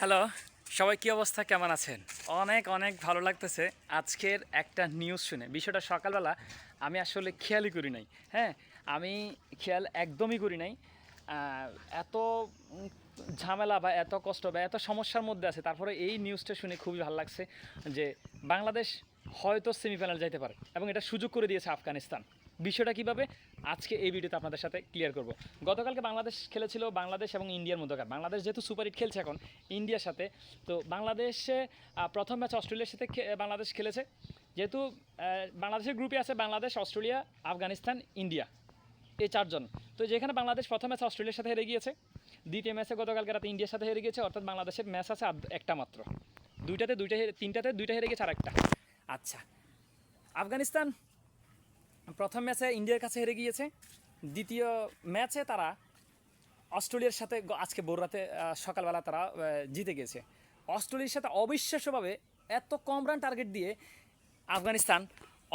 Hello, সবাই কী অবস্থা? কেমন আছেন? অনেক অনেক ভালো লাগতেছে। আজকের একটা নিউজ শুনে। বিষয়টা সকালবেলা আমি আসলে খেয়ালই করি নাই। হ্যাঁ আমি খেয়াল একদমই করি নাই। এত ঝামেলা বা এত কষ্ট বা এত সমস্যার মধ্যে আছে, তারপরে এই নিউজটা শুনে খুবই ভালো লাগছে যে বাংলাদেশ হয়তো সেমিফাইনাল যাইতে পারে এবং এটা সুযোগ করে দিয়েছে আফগানিস্তান। বিষয়টা কীভাবে, আজকে এই ভিডিওতে আপনাদের সাথে ক্লিয়ার করব। গতকালকে বাংলাদেশ খেলেছিল বাংলাদেশ এবং ইন্ডিয়ার মধ্যকার। বাংলাদেশ যেহেতু সুপার হিট খেলছে এখন, ইন্ডিয়ার সাথে। তো বাংলাদেশে প্রথম ম্যাচ অস্ট্রেলিয়ার সাথে বাংলাদেশ খেলেছে। যেহেতু বাংলাদেশের গ্রুপে আছে বাংলাদেশ, অস্ট্রেলিয়া, আফগানিস্তান, ইন্ডিয়া, এই চারজন। তো যেখানে বাংলাদেশ প্রথম ম্যাচ অস্ট্রেলিয়ার সাথে হেরে গিয়েছে, দ্বিতীয় ম্যাচে গতকালকে রাতে ইন্ডিয়ার সাথে হেরে গিয়েছে, অর্থাৎ বাংলাদেশের ম্যাচ আছে একটা মাত্র। দুইটাতে দুইটা তিনটাতে দুইটা হেরে গেছে আর একটা আচ্ছা আফগানিস্তান প্রথম ম্যাচে ইন্ডিয়ার কাছে হেরে গিয়েছে। দ্বিতীয় ম্যাচে তারা অস্ট্রেলিয়ার সাথে আজকে রাতে সকালবেলা তারা জিতে গেছে অস্ট্রেলিয়ার সাথে অবিশ্বাস্যভাবে এত কম রান টার্গেট দিয়ে আফগানিস্তান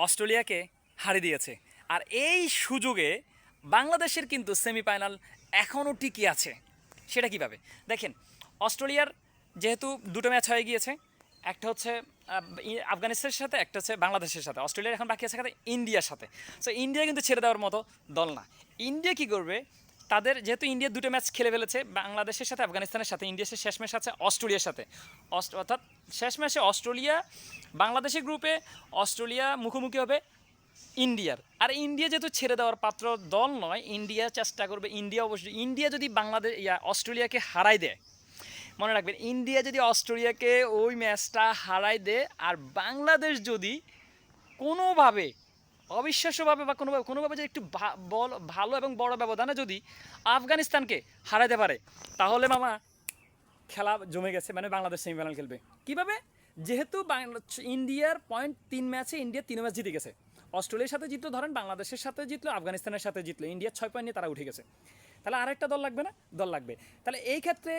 অস্ট্রেলিয়াকে হারিয়ে দিয়েছে। আর এই সুযোগে বাংলাদেশের কিন্তু সেমিফাইনাল এখনও টিকে আছে। সেটা কীভাবে? দেখেন, অস্ট্রেলিয়ার যেহেতু দুটো ম্যাচ হয়ে গিয়েছে একটা হচ্ছে আফগানিস্তানের সাথে, একটা হচ্ছে বাংলাদেশের সাথে, অস্ট্রেলিয়ার এখন বাকি আছে ইন্ডিয়ার সাথে। সো ইন্ডিয়া কিন্তু ছেড়ে দেওয়ার মতো দল না। ইন্ডিয়া কি করবে? তাদের, যেহেতু ইন্ডিয়া দুটো ম্যাচ খেলে ফেলেছে, বাংলাদেশের সাথে, আফগানিস্তানের সাথে, ইন্ডিয়ার শেষ ম্যাচ আছে অস্ট্রেলিয়ার সাথে। অর্থাৎ শেষ ম্যাচে অস্ট্রেলিয়া, বাংলাদেশের গ্রুপে অস্ট্রেলিয়া মুখোমুখি হবে ইন্ডিয়ার। আর ইন্ডিয়া যেহেতু ছেড়ে দেওয়ার পাত্র দল নয়, ইন্ডিয়া চেষ্টা করবে, ইন্ডিয়া অবশ্যই, ইন্ডিয়া যদি বাংলাদেশ, ইয়া, অস্ট্রেলিয়াকে হারাই দেয় মনে রাখবেন, ইন্ডিয়া যদি অস্ট্রেলিয়াকে ওই ম্যাচটা হারাই দেয় আর বাংলাদেশ যদি কোনোভাবে, অবিশ্বাস্যভাবে বা কোনোভাবে কোনোভাবে যদি একটু বল, ভালো এবং বড় ব্যবধানে যদি আফগানিস্তানকে হারাতে পারে, তাহলে মামা খেলা জমে গেছে মানে বাংলাদেশ সেমিফাইনাল খেলবে। কীভাবে? যেহেতু ইন্ডিয়ার পয়েন্ট তিন ম্যাচে ইন্ডিয়া তিন ম্যাচ জিতে গেছে। অস্ট্রেলিয়ার সাথে জিতলো, ধরেন বাংলাদেশের সাথে জিতলো, আফগানিস্তানের সাথে জিতলো ইন্ডিয়ার ছয় পয়েন্ট নিয়ে তারা উঠে গেছে। তাহলে আরেকটা দল লাগবে না? দল লাগবে। তাহলে এই ক্ষেত্রে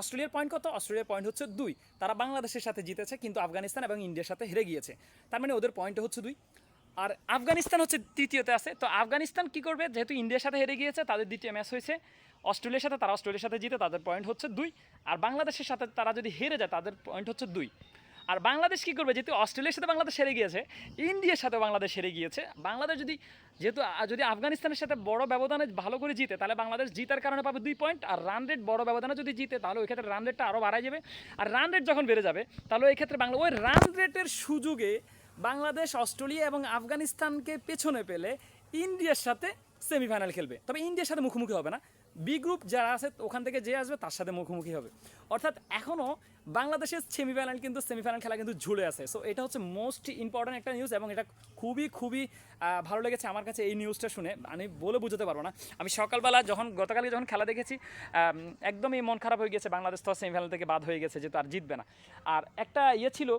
অস্ট্রেলিয়ার পয়েন্ট কত? অস্ট্রেলিয়ার পয়েন্ট হচ্ছে দুই। তারা বাংলাদেশের সাথে জিতেছে, কিন্তু আফগানিস্তান এবং ইন্ডিয়ার সাথে হেরে গিয়েছে। তার মানে ওদের পয়েন্ট হচ্ছে দুই। আর আফগানিস্তান হচ্ছে তৃতীয়তে আছে। তো আফগানিস্তান কি করবে? যেহেতু ইন্ডিয়ার সাথে হেরে গিয়েছে, তাদের দ্বিতীয় ম্যাচ হয়েছে। অস্ট্রেলিয়ার সাথে, তারা অস্ট্রেলিয়ার সাথে জিতে তাদের পয়েন্ট হচ্ছে দুই। আর বাংলাদেশের সাথে তারা যদি হেরে যায়, তাদের পয়েন্ট হচ্ছে দুই। আর বাংলাদেশ কি করবে? যেহেতু অস্ট্রেলিয়ার সাথে বাংলাদেশ হেরে গিয়েছে, ইন্ডিয়ার সাথে বাংলাদেশ হেরে গিয়েছে। বাংলাদেশ যদি যেহেতু যদি আফগানিস্তানের সাথে বড় ব্যবধানে ভালো করে জিতে, তাহলে বাংলাদেশ জিতার কারণে পাবে দুই পয়েন্ট আর রান রেট বড় ব্যবধানে যদি জিতে, তাহলে ওই ক্ষেত্রে রান রেটটা আরও বাড়াই যাবে। আর রান রেট যখন বেড়ে যাবে, তাহলে ওই ক্ষেত্রে বাংলা, ওই রান রেটের সুযোগে বাংলাদেশ, অস্ট্রেলিয়া এবং আফগানিস্তানকে পেছনে পেলে ইন্ডিয়ার সাথে সেমিফাইনাল খেলবে। তবে ইন্ডিয়ার সাথে মুখোমুখি হবে না। বি গ্রুপ যারা আছে, ওখান থেকে যে আসবে, তার সাথে মুখোমুখি হবে। অর্থাৎ এখনও বাংলাদেশের সেমিফাইনাল কিন্তু সেমিফাইনাল খেলা কিন্তু ঝুলে আছে। সো এটা হচ্ছে মোস্ট ইম্পর্ট্যান্ট একটা নিউজ এবং এটা খুবই খুবই ভালো লেগেছে আমার কাছে এই নিউজটা শুনে। আমি বলে বুঝতে পারব না। আমি সকালবেলা যখন গতকালকে যখন খেলা দেখেছি একদমই মন খারাপ হয়ে গেছে বাংলাদেশ তো সেমিফাইনাল থেকে বাদ হয়ে গেছে, যেহেতু আর জিতবে না। আর একটা ইয়ে ছিল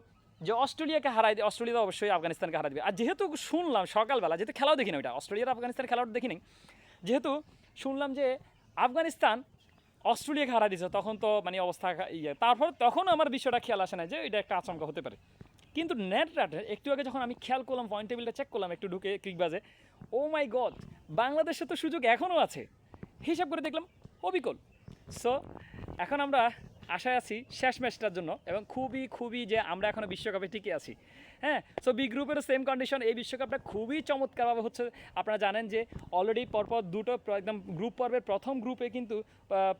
যে অস্ট্রেলিয়াকে হারাই দিয়ে অস্ট্রেলিয়া অবশ্যই আফগানিস্তানকে হারাই দিবে। আর যেহেতু শুনলাম সকালবেলা, যেহেতু খেলাও দেখিনি ওইটা, অস্ট্রেলিয়ার আফগানিস্তানের খেলাও দেখিনি। যেহেতু শুনলাম যে আফগানিস্তান অস্ট্রেলিয়াকে হারা দিয়েছে তখন তো মানে অবস্থা ইয়ে। তারপর তখন আমার বিষয়টা খেয়াল আসে না যে এটা একটা আচমকা হতে পারে। কিন্তু নেট রাটে একটু আগে যখন আমি খেয়াল করলাম পয়েন্ট টেবিলটা চেক করলাম, একটু ঢুকে ক্রিকবাজে ও মাই গড বাংলাদেশের তো সুযোগ এখনও আছে। হিসাব করে দেখলাম অবিকল সো এখন আমরা আশায় আছি শেষ ম্যাচটার জন্য এবং খুবই খুবই যে আমরা এখনও বিশ্বকাপে টিকে আছি। হ্যাঁ সো বি গ্রুপেরও সেম কন্ডিশন এই বিশ্বকাপটা খুবই চমৎকারভাবে হচ্ছে, আপনারা জানেন যে অলরেডি পরপর দুটো একদম গ্রুপ পর্বের প্রথম গ্রুপে কিন্তু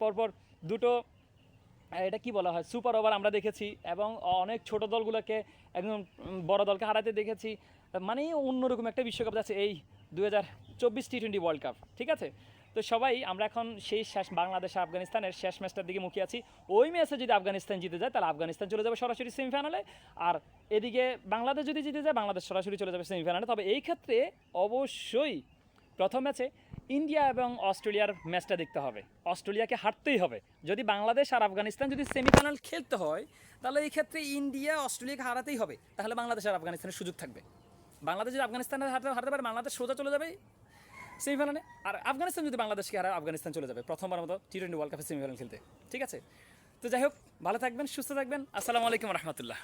পরপর দুটো এটা কি বলা হয় সুপার ওভার আমরা দেখেছি এবং অনেক ছোট দলগুলোকে একদম বড় দলকে হারাতে দেখেছি। মানে অন্যরকম একটা বিশ্বকাপ যাচ্ছে এই দু হাজার চব্বিশ টি টোয়েন্টি ওয়ার্ল্ড কাপ ঠিক আছে? তো সবাই, আমরা এখন সেই শেষ বাংলাদেশ আফগানিস্তানের শেষ ম্যাচটার দিকে মুখিয়ে আছি। ওই ম্যাচে যদি আফগানিস্তান জিতে যায়, তাহলে আফগানিস্তান চলে যাবে সরাসরি সেমিফাইনালে। আর এদিকে বাংলাদেশ যদি জিতে যায়, বাংলাদেশ সরাসরি চলে যাবে সেমিফাইনালে। তবে এই ক্ষেত্রে অবশ্যই প্রথম ম্যাচে ইন্ডিয়া এবং অস্ট্রেলিয়ার ম্যাচটা দেখতে হবে। অস্ট্রেলিয়াকে হারতেই হবে। যদি বাংলাদেশ আর আফগানিস্তান যদি সেমিফাইনাল খেলতে হয়, তাহলে এই ক্ষেত্রে ইন্ডিয়া অস্ট্রেলিয়াকে হারাতেই হবে। তাহলে বাংলাদেশ আর আফগানিস্তানের সুযোগ থাকবে। বাংলাদেশ যদি আফগানিস্তানের হারতে হারতে পারে, বাংলাদেশ সোজা চলে যাবে। সেমিফাইনালে আর আফগানিস্তান যদি বাংলাদেশকে হারায়, আফগানিস্তান চলে যাবে। প্রথমবার মতো টি টোয়েন্টি ওয়ার্ল্ড কাপের সেমিফাইনাল খেলতে। ঠিক আছে? তো যাই হোক, ভালো থাকবেন, সুস্থ থাকবেন। আসসালামু আলাইকুম রহমতুল্লাহ।